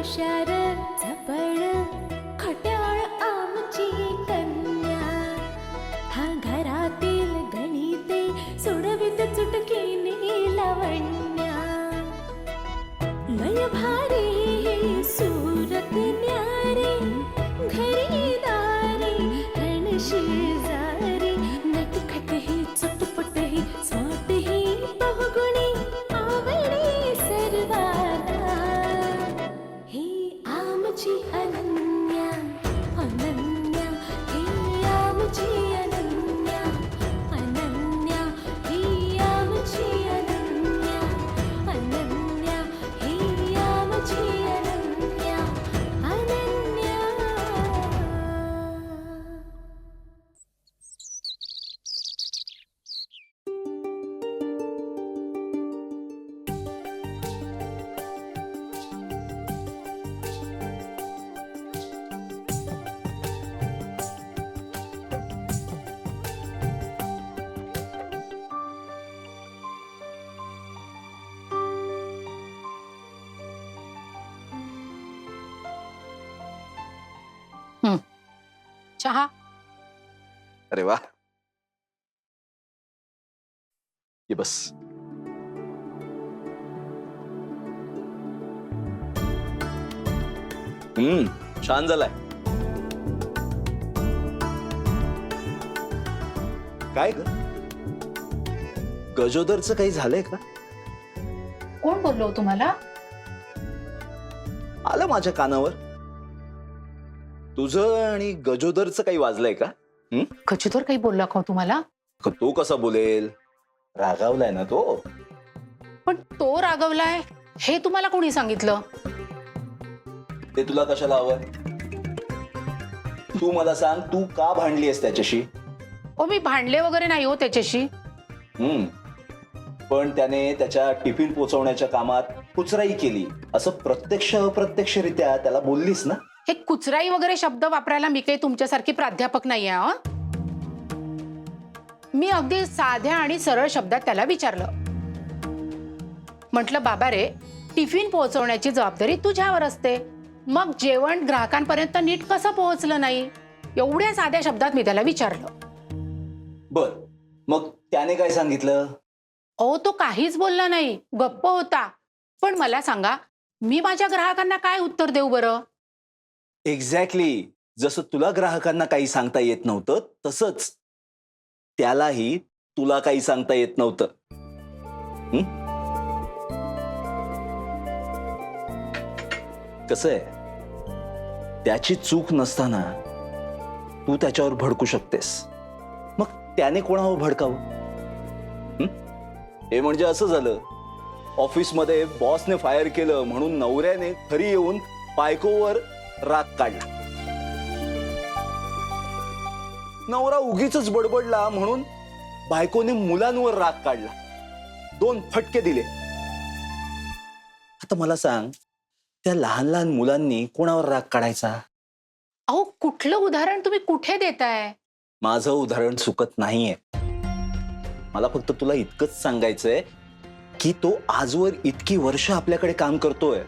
हुशार चहा? अरे वा. ये बस. हम्म छान झालाय. काय ग? गजोदरचं काही झालंय का? कोण बोललो हो तुम्हाला? आलं माझ्या कानावर. तुझं आणि गजोदरचं काही वाजलंय का? खचितोर काही बोलला का हो तुम्हाला? क- तो कसा बोलेल? रागावलाय ना तो. पण तो रागवलाय. हे तुम्हाला कोणी सांगितलं? ते तुला कशाला हवंय तू मला सांग तू का भांडलीस त्याच्याशी? ओ मी भांडले वगैरे नाही हो त्याच्याशी. हम्म पण त्याने त्याच्या टिफिन पोचवण्याच्या कामात कुचराई केली. असं प्रत्यक्ष अप्रत्यक्षरित्या त्याला बोललीस ना? हे कुचराई वगैरे शब्द वापरायला मी काही तुमच्यासारखी प्राध्यापक नाही आहे हं? मी अगदी साध्या आणि सरळ शब्दात त्याला विचारलं. म्हटलं बाबा रे टिफिन पोहोचवण्याची जबाबदारी तुझ्यावर असते. मग जेवण ग्राहकांपर्यंत नीट कसं पोहोचलं नाही? एवढ्या साध्या शब्दात मी त्याला विचारलं. बर. मग त्याने काय सांगितलं? अहो तो काहीच बोलला नाही. गप्प होता. पण मला सांगा मी माझ्या ग्राहकांना काय उत्तर देऊ बरं? एक्झॅक्टली जसं तुला ग्राहकांना काही सांगता येत नव्हतं तसंच त्यालाही तुला काही सांगता येत नव्हतं. कसं आहे? त्याची चूक नसताना तू त्याच्यावर भडकू शकतेस. मग त्याने कोणावर भडकावं? हे म्हणजे असं झालं. ऑफिसमध्ये बॉसने फायर केलं म्हणून नवऱ्याने घरी येऊन बायकोवर राग काढला. नवरा उगीच बडबडला म्हणून बायकोने मुलांवर राग काढला. दोन फटके दिले. आता मला सांग त्या लहान लहान मुलांनी कोणावर राग काढायचा? अहो कुठलं उदाहरण तुम्ही कुठे देताय? माझं उदाहरण चुकत नाहीये. मला फक्त तुला इतकंच सांगायचंय की तो आजवर इतकी वर्ष आपल्याकडे काम करतोय.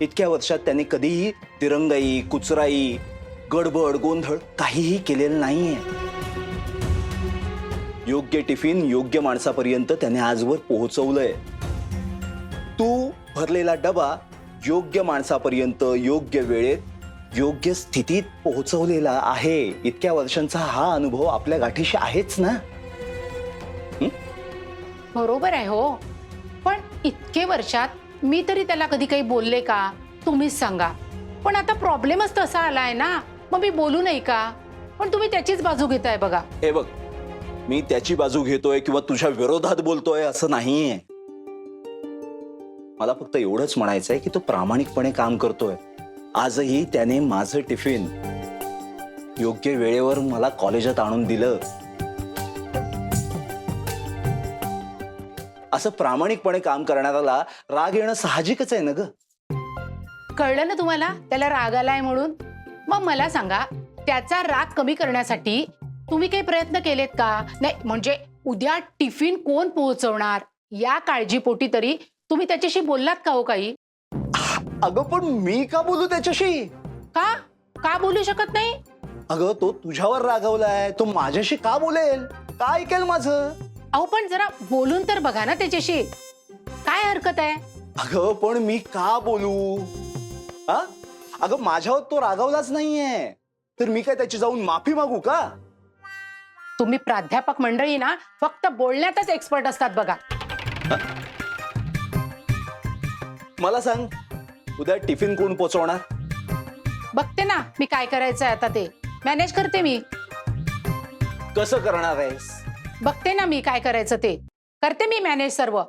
इतक्या वर्षात त्याने कधीही तिरंगाई कुचराई गडबड गोंधळ काहीही केलेलं नाहीये. योग्य टिफिन योग्य माणसापर्यंत त्याने आजवर पोहोचवलंय. तू भरलेला डबा योग्य माणसापर्यंत योग्य वेळेत योग्य स्थितीत पोहोचवलेला आहे. इतक्या वर्षांचा हा अनुभव आपल्या गाठीशी आहेच ना? बरोबर आहे हो. पण इतके वर्षात मी तरी त्याला कधी काही बोलले का? तुम्हीच सांगा. पण आता प्रॉब्लेमच तसा आलाय ना? मग मी बोलू नाही का? पण तुम्ही त्याचीच बाजू घेताय बघा. हे बघ मी त्याची बाजू घेतोय किंवा तुझ्या विरोधात बोलतोय असं नाहीये. मला फक्त एवढंच म्हणायचंय की तो प्रामाणिकपणे काम करतोय. आजही त्याने माझं टिफिन योग्य वेळेवर मला कॉलेजात आणून दिलं. असं प्रामाणिकपणे काम करणाऱ्याला राग येणं साहजिकच आहे ना ग? कळलं ना तुम्हाला? त्याला राग आलाय म्हणून? मग मला सांगा त्याचा राग कमी करण्यासाठी तुम्ही काही प्रयत्न केलेत का? नाही म्हणजे उद्या टिफिन कोण पोहोचवणार? या काळजीपोटी तरी तुम्ही त्याच्याशी बोललात का हो काही? अगं पण मी का बोलू त्याच्याशी? का? का बोलू शकत नाही? अगं तो तुझ्यावर रागवलाय. तो माझ्याशी का बोलेल? का ऐकेल माझं? अहो पण जरा बोलून तर बघा ना त्याच्याशी. काय हरकत आहे? अगं पण मी का बोलू? हा? अगं माझ्यावर तो रागवलाच नाहीये. तर मी काय त्याची जाऊन माफी मागू का? तुम्ही प्राध्यापक मंडळी ना फक्त बोलण्यातच एक्सपर्ट असतात बघा. मला सांग उद्या टिफिन कोण पोचवणार? बघते ना मी काय करायचंय आता ते. मॅनेज करते मी. कसं करणार आहेस? बघते ना मी काय करायचं ते. करते मी मॅनेज सर्व.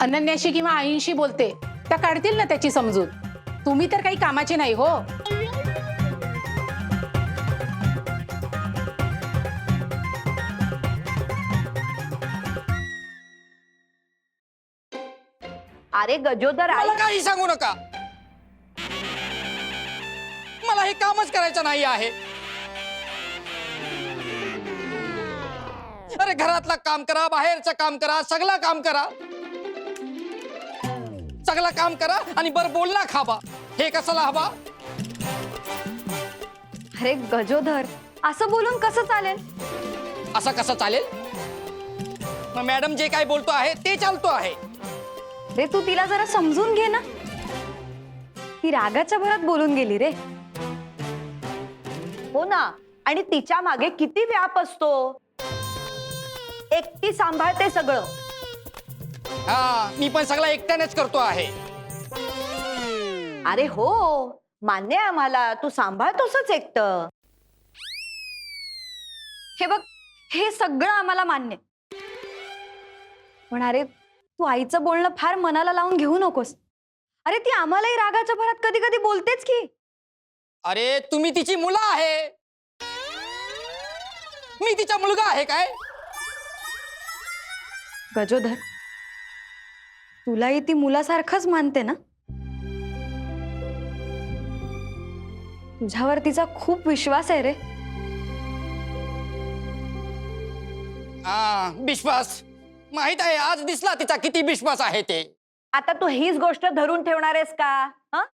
अनन्याशी किंवा आईंशी बोलते त्या काढतील ना त्याची समजूत. तुम्ही तर काही कामाचे नाही हो. अरे गजोदर आई. मला काही सांगू नका. मला हे कामच करायचं नाही आहे. अरे घरातलं काम करा बाहेरचं काम करा सगळं काम करा. सगळं काम करा आणि बर बोलला खाबा हे कसाला हवा? अरे गजोधर असं बोलून कसं चालेल? असं कसं चालेल? मग मॅडम जे काय बोलतो आहे ते चालतो आहे. रे तू तिला जरा समजून घे ना. ती रागाच्या भरात बोलून गेली रे. हो ना आणि तिच्यामागे किती व्याप असतो. एकटी सांभाळते सगळं. हा मी पण सगळं एकट्यानेच करतो आहे. अरे हो मान्य आहे आम्हाला. तू सांभाळतोसच एकट. हे बघ हे सगळं आम्हाला मान्य आहे. पण अरे तू आईचं बोलणं फार मनाला लावून घेऊ नकोस. अरे ती आम्हालाही रागाच्या भरात कधी कधी बोलतेच की. अरे तुम्ही तिची मुलं आहे. मी तिचा मुलगा आहे काय? गजोधर तुलाही ती मुलासारखंच मानते ना? तुझ्यावर तिचा खूप विश्वास आहे रे. हा विश्वास. माहीत आहे आज दिसला तिचा किती विश्वास आहे ते. आता तू हीच गोष्ट धरून ठेवणार आहेस का? हं?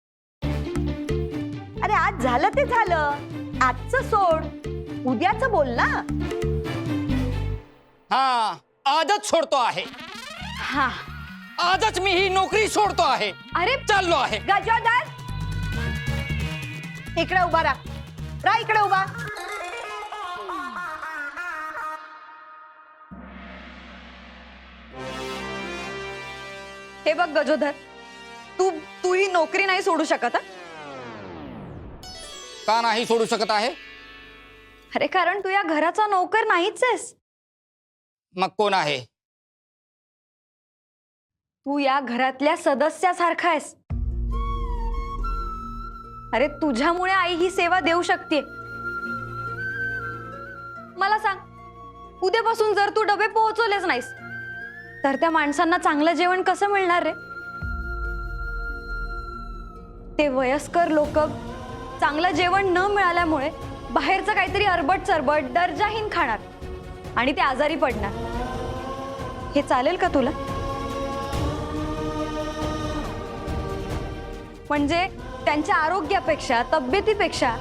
अरे आज झालं ते झालं. आजचं सोड. उद्याच बोल ना. हा आजच सोडतो आहे. हा. आजच मी ही नोकरी सोडतो आहे. अरे चाललो आहे. गजोदर इकडे उभा राहा. राहा इकडे उभा. हे बघ गजोधर तू तू ही नोकरी नाही सोडू शकत हं? का नाही सोडू शकत आहे? अरे कारण तू या घराचा नोकर नाहीच आहेस. मग कोण आहे? तू या घरातल्या सदस्यासारखा आहेस. अरे तुझ्यामुळे आई ही सेवा देऊ शकते. मला सांग उद्यापासून जर तू डबे पोहोचवलेच नाहीस तर त्या माणसांना चांगलं जेवण कसं मिळणार रे? ते वयस्कर लोक चांगलं जेवण न मिळाल्यामुळे बाहेरचं काहीतरी अरबट चरबट दर्जाहीन खाणार. आणि ते आजारी पडणार. हे चालेल का तुला? म्हणजे त्यांच्या आरोग्यापेक्षा तब्येतीपेक्षा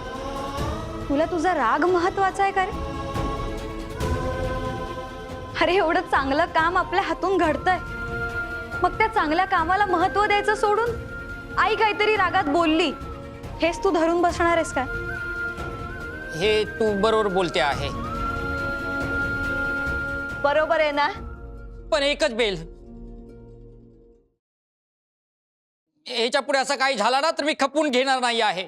तुला तुझा राग महत्त्वाचा आहे का रे? अरे एवढं चांगलं काम आपल्या हातून घडतंय. मग त्या चांगल्या कामाला महत्त्व द्यायचं सोडून आई काहीतरी रागात बोलली. हेच तू धरून बसणार आहेस काय हे तू बरोबर बोलते आहे. बरोबर आहे ना? पण एकच बेल. ह्याच्या पुढे असं काही झालं ना तर मी खपून घेणार नाही आहे.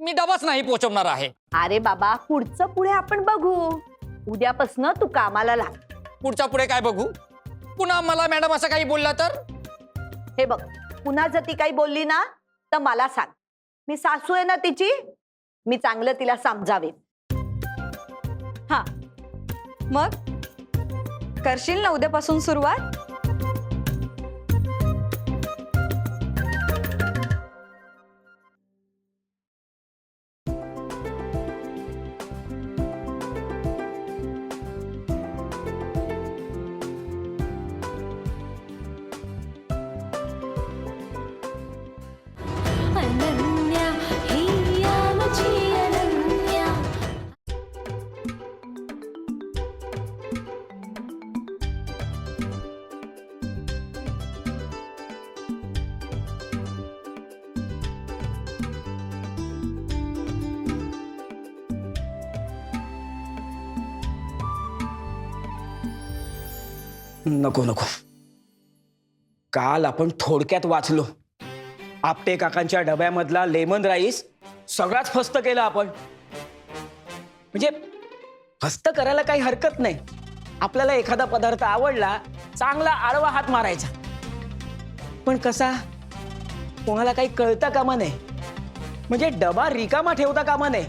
मी डबाच नाही पोचवणार आहे. अरे बाबा पुढचं पुढे आपण बघू. उद्यापासून तू कामाला लाग. पुढच्या पुढे काय बघू? पुन्हा मला मॅडम असं काही बोलला तर? हे बघ पुन्हा जर ती काही बोलली ना तर मला सांग. मी सासू आहे ना तिची? मी चांगलं तिला समजावे हा. मग? करशील ना उद्यापासून सुरुवात? नको नको. काल आपण थोडक्यात वाचलो. आपटे काकांच्या डब्यामधला लेमन राईस सगळाच फस्त केला आपण. म्हणजे फस्त करायला काही हरकत नाही. आपल्याला एखादा पदार्थ आवडला चांगला आडवा हात मारायचा. पण कसा? कोणाला काही कळता कामा नये. म्हणजे डबा रिकामा ठेवता कामा नये.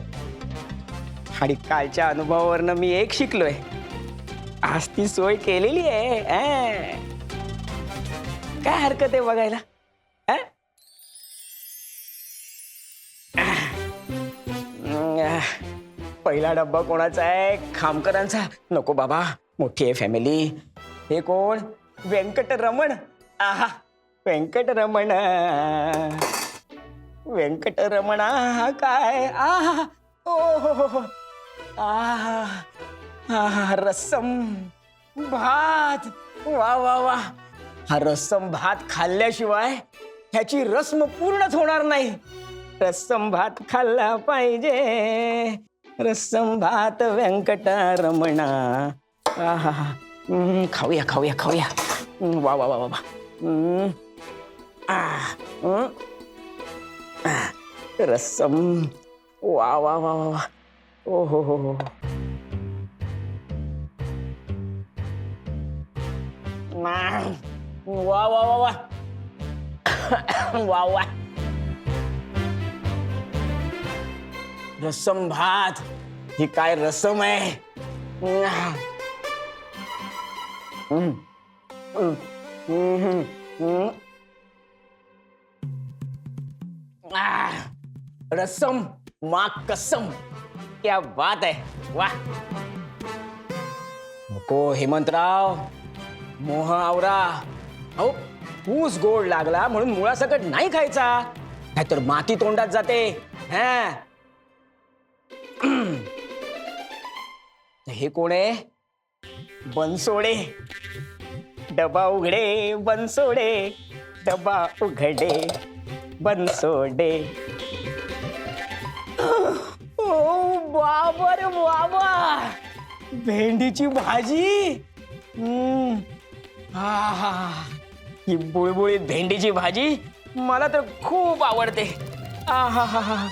आणि कालच्या अनुभवावरनं मी एक शिकलोय. आज ती सोय केलेली आहे अं. काय हरकत आहे बघायला अं? अं, पहिला डब्बा कोणाचा आहे? खामकरांचा. नको बाबा मोठी आहे फॅमिली हे कोण? व्यंकटरमण. आहा व्यंकटरमण. व्यंकटरमण आहा काय? आहा. ओ हो हो हो. आहा. आहा रस्सम भात. वा वा वा. हा रस्सम भात खाल्ल्याशिवाय ह्याची रस्म पूर्णच होणार नाही. रस्सम भात खाल्ला पाहिजे. रस्सम भात व्यंकटरमणा. आहा हम्म, खाऊया खाऊया खाऊया. हम्म, वा वा वा वा वा. हम्म. आ, हम्म. आ, रस्सम वा वा वा वा वा. ओ हो हो हो. हो. वा वा वा वा वा वा रसम भात ही काय रसम. आह. रसम मा कसम क्या बात आहे वा नको हेमंतराव मोह आवरा अहो ऊस गोड लागला म्हणून मुळासकट नाही खायचा. नाहीतर माती तोंडात जाते. हा. हे कोण आहे? बनसोडे. डबा उघडे बनसोडे. डबा उघडे बनसोडे. ओ बाबा बाबा भेंडीची भाजी. आहा. ही बुळबुळीत भेंडीची भाजी मला तर खूप आवडते. आहाहाहा.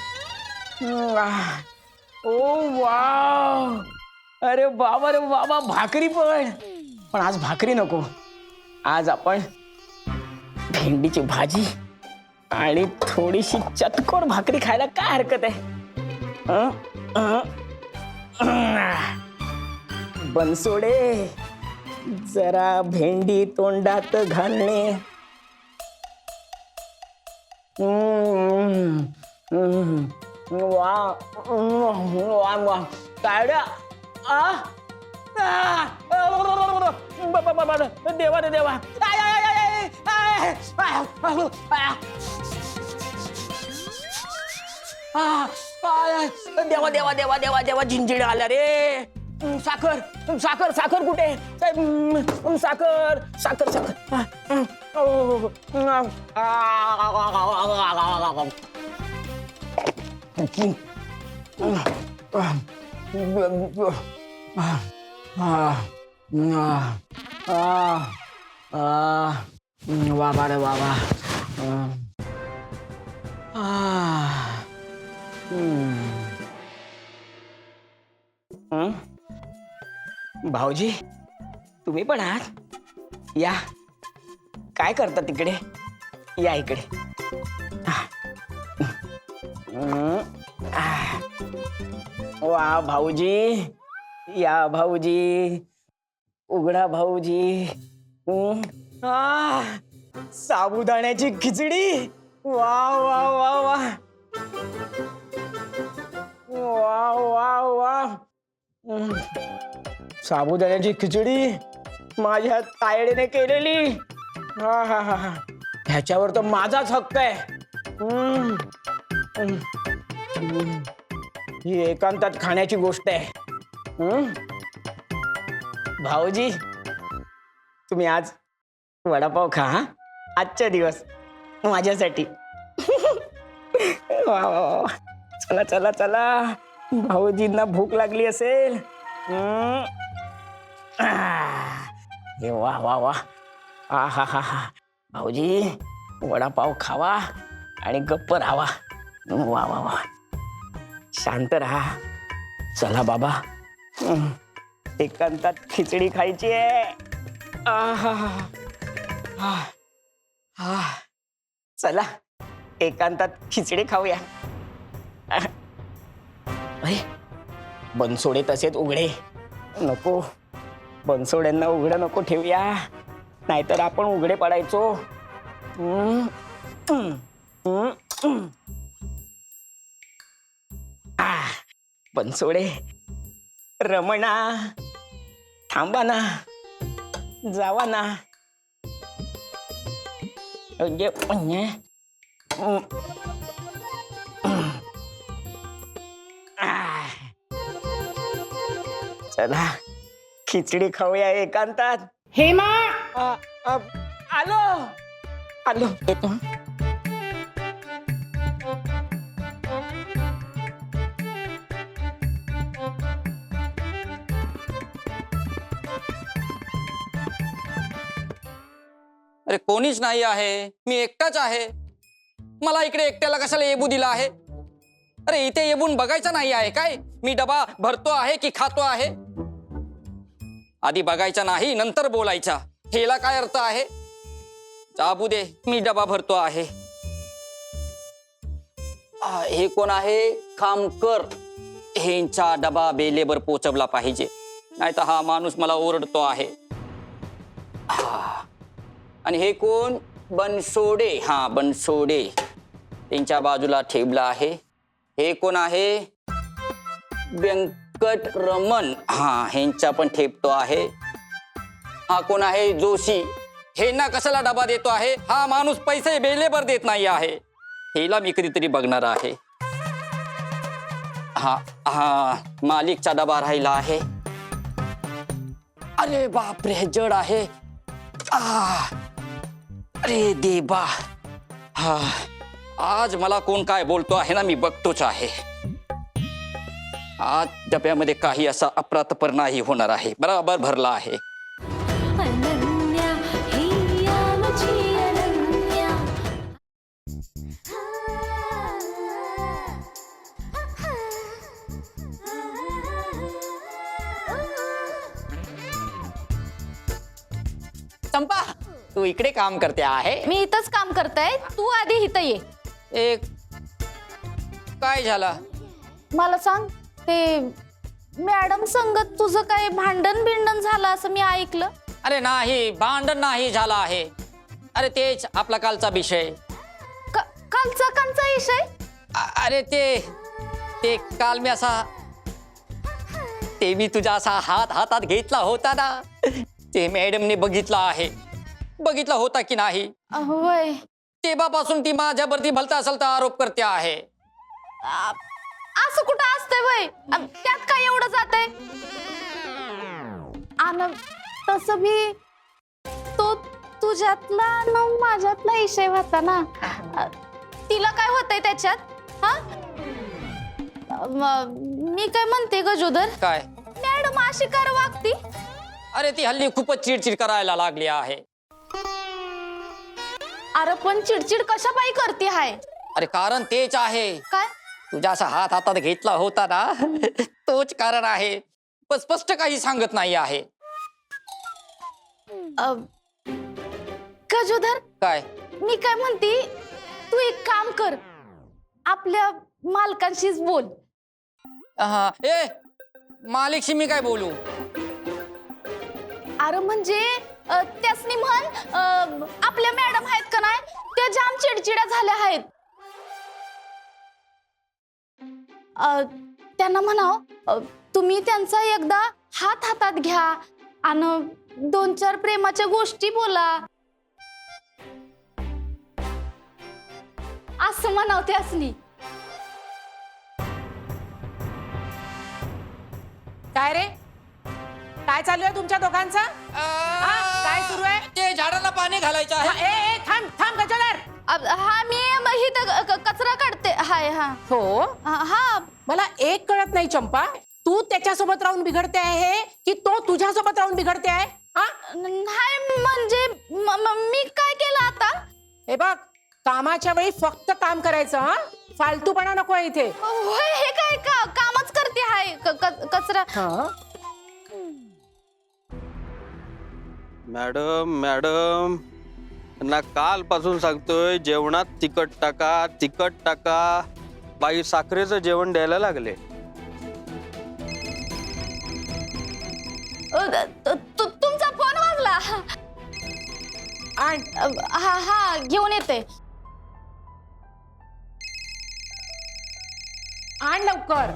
हम्म, ओ वाव. अरे बाबा रे बाबा भाकरी पण. पण आज भाकरी नको. आज आपण भेंडीची भाजी आणि थोडीशी चतकोर भाकरी खायला काय हरकत आहे. बनसोडे. जरा भेंडी तोंडात घालणे हम्म. हम्म. वा हम्म. वा वा काड्या आ आ! ब- ब- ब- ब- देवा रे देवा आय, आय, आय, आय, आय, आय, आय, आय. आ, आय, देवा देवा देवा देवा देवा झिंजिड आला रे साखर. साखर साखर कुठे? साखर साखर साखर. बाबा रे बाबा हम्म. भाऊजी तुम्ही पण आहात? या. काय करता तिकडे? या इकडे. वा भाऊजी. या भाऊजी. उघडा भाऊजी. साबुदाण्याची खिचडी. वा वा वा वा. वा वा वा. साबुदाण्याची खिचडी माझ्या तायडीने केलेली हा हा हा हा ह्याच्यावर तर माझाच हक्क आहे हम्म. हम्म. हम्म. ही एकांतात खाण्याची गोष्ट आहे हम्म. भाऊजी तुम्ही आज वडापाव खा हा आजच्या दिवस माझ्यासाठी वा वा वा. चला चला चला भाऊजींना भूक लागली असेल हम्म. आह. हे वा वा वा आ हा हा हा भाऊजी वडापाव खावा आणि गप्प राहावा वा वा वा शांत राहा चला बाबा एकांतात खिचडी खायची आहे आहा. आह. आह. चला एकांतात खिचडी खाऊया अरे बनसोडे तसेच उघडे नको बनसोड्यांना उघडं नको ठेवूया नाहीतर आपण उघडे पडायचो हम्म. हम्म. हम्म. हम्म. बनसोडे रमणा थांबा ना जावा ना म्हणजे म्हणजे हम्म. हम्म. चला खिचडी खाऊया एकांतात. हेमा! आ, आ, आलो. आलो. येतो. अरे कोणीच नाही आहे. मी एकटाच आहे. मला इकडे एकट्याला कशाला येबू दिला आहे? अरे इथे येबून बघायचं नाही आहे काय? मी डबा भरतो आहे की खातो आहे? आधी बघायचा नाही नंतर बोलायचा. हेला काय अर्थ आहे? जाबू दे मी डबा भरतो आहे. आ, हे कोण आहे? खामकर हेंचा डबा बेलेबर पोचवला पाहिजे. नाही तर हा माणूस मला ओरडतो आहे. आणि हे कोण? बनसोडे. हा बनसोडे. त्यांच्या बाजूला ठेवला आहे. हे कोण आहे? व्यंकट रमन हा ह्यांचा पण ठेपतो आहे. हा कोण आहे? जोशी. हेना कशाला डबा देतो आहे? हा माणूस पैसे बेलेबर देत नाही आहे. हेला मी कधीतरी बघणार आहे. हा हा मालिकचा डबा राहिला आहे. अरे बापरे जड आहे. आ अरे देबा. हा आज मला कोण काय बोलतो आहे ना मी बघतोच आहे. आज डब्यामध्ये काही असा अप्रातपर नाही होणार आहे. बराबर भरला आहे. चंपा तू इकडे काम करते आहे? मी इथंच काम करताय. तू आधी इथं ये. एक काय झाला? मला सांग. ते मॅडम संगत तुझं काय भांडण बिंडण झालं असं मी ऐकलं? अरे नाही भांडण नाही झाला आहे. अरे तेच आपला कालचा विषय. क- कालचा कालचा विषय? अ- अरे ते ते काल मी असा ते मी तुझा असा हात हातात घेतला होता ना ते मॅडमने बघितला आहे. बघितला होता की नाही? तेव्हापासून ती माझ्यावरती भलता असलता आरोप करते आहे. असं कुठं असतंय वय? त्यात काय एवढं जातंय? आणि तसं भी तो तुझ्यातला न माझ्यातला विषय होता ना. अ, तिला काय होतंय त्याच्यात? हा? म- मी काय म्हणते गजोदर काय? मॅडम अशी कर वागती. अरे ती हल्ली खूपच चिडचिड करायला लागली आहे. अरे पण चिडचिड कशा पायी करते हाय? अरे कारण तेच आहे. काय? तुझा असा हात हातात घेतला होता ना? तोच कारण आहे. पण स्पष्ट काही सांगत नाही आहे. अ, गजोदर? काय? मी काय म्हणते तू एक काम कर. आपल्या मालकांशीच बोल. हा, ए मालिकशी मी काय बोलू? अरे म्हणजे अ, त्यासनी म्हण अ, आपल्या मॅडम आहेत का नाही त्या जाम चिडचिड्या झाल्या आहेत. अ, त्यांना म्हणाव तुम्ही त्यांचा एकदा हात हातात घ्या आणि दोन चार प्रेमाच्या गोष्टी बोला. असं म्हणाव त्यासनी काय रे? काय चालू आहे तुमच्या दोघांचा? काय सुरू आहे? ते झाडाला पाणी घालायचं आहे. ए ए थांब थांब गजोदर हा मी ही कचरा काढते. हाय हा. हो? हा, हा. मला एक कळत नाही चंपा. तू त्याच्यासोबत राहून बिघडते आहे की तो तुझ्यासोबत राहून बिघडते आहे? हा? नाही म्हणजे म- म- मी काय केलं आता? हे बघ कामाच्या वेळी फक्त काम करायचं हा? फालतूपणा नको आहे इथे. होय हे काय का कामच करते हाय क- क- कचरा. हा? Madam madam. ना कालपासून सांगतोय जेवणात तिखट टाका तिखट टाका. बाई साखरेचं जेवण द्यायला लागले. अ, त- तु- तुमचा फोन वाजला. आण अ, हा हा घेऊन येते. आण लवकर.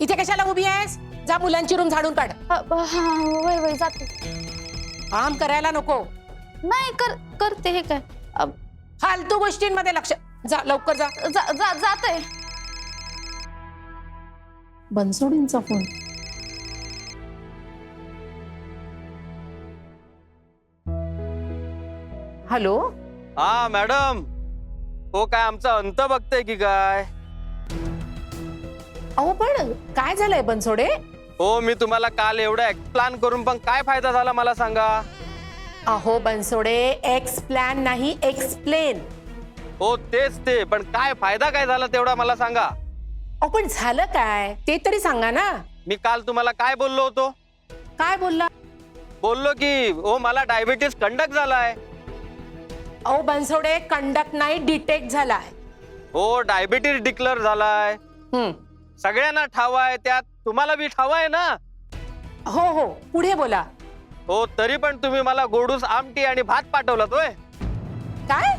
इथे कशाला उभी आहेस? जा मुलांची रूम झाडून काढ. अ, हा जाते. काम करायला नको. नाही कर करते हे काय. अ, फालतू गोष्टींमध्ये लक्ष. जा लवकर जा. जा- जा- जाते. बनसोडींचा फोन. हॅलो? हा मॅडम. हो काय आमचा अंत बघताय की काय? अहो पण काय झालंय बनसोडे? हो मी तुम्हाला काल एवढं प्लान करून पण काय फायदा झाला मला सांगा? अहो बनसोडे एक्स प्लॅन नाही एक्सप्लेन हो तेच ते पण काय फायदा काय झाला तेवढा मला सांगा. अहो पण झालं काय? ते तरी सांगा ना. मी काल तुम्हाला काय बोललो होतो? काय बोलला? बोललो की हो मला डायबिटीस कंडक्ट झालाय. अहो बनसोडे कंडक्ट नाही डिटेक्ट झालाय. हो डायबिटीस डिक्लेअर झालाय. हम्म. सगळ्यांना ठाव आहे त्यात तुम्हाला बी ठाव आहे ना? हो हो पुढे बोला. हो तरी पण तुम्ही मला गोडूस आमटी आणि भात पाठवलात होय? काय?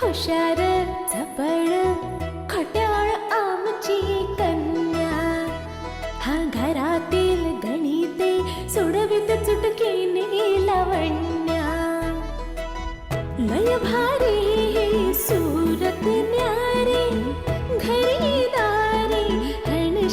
हुशार झपड खट्याळ आमची कन्या. घरातील गणिते सोडवित चुटकीने लावण्या. लय भारी सूरत न्यारे घरी दारी हण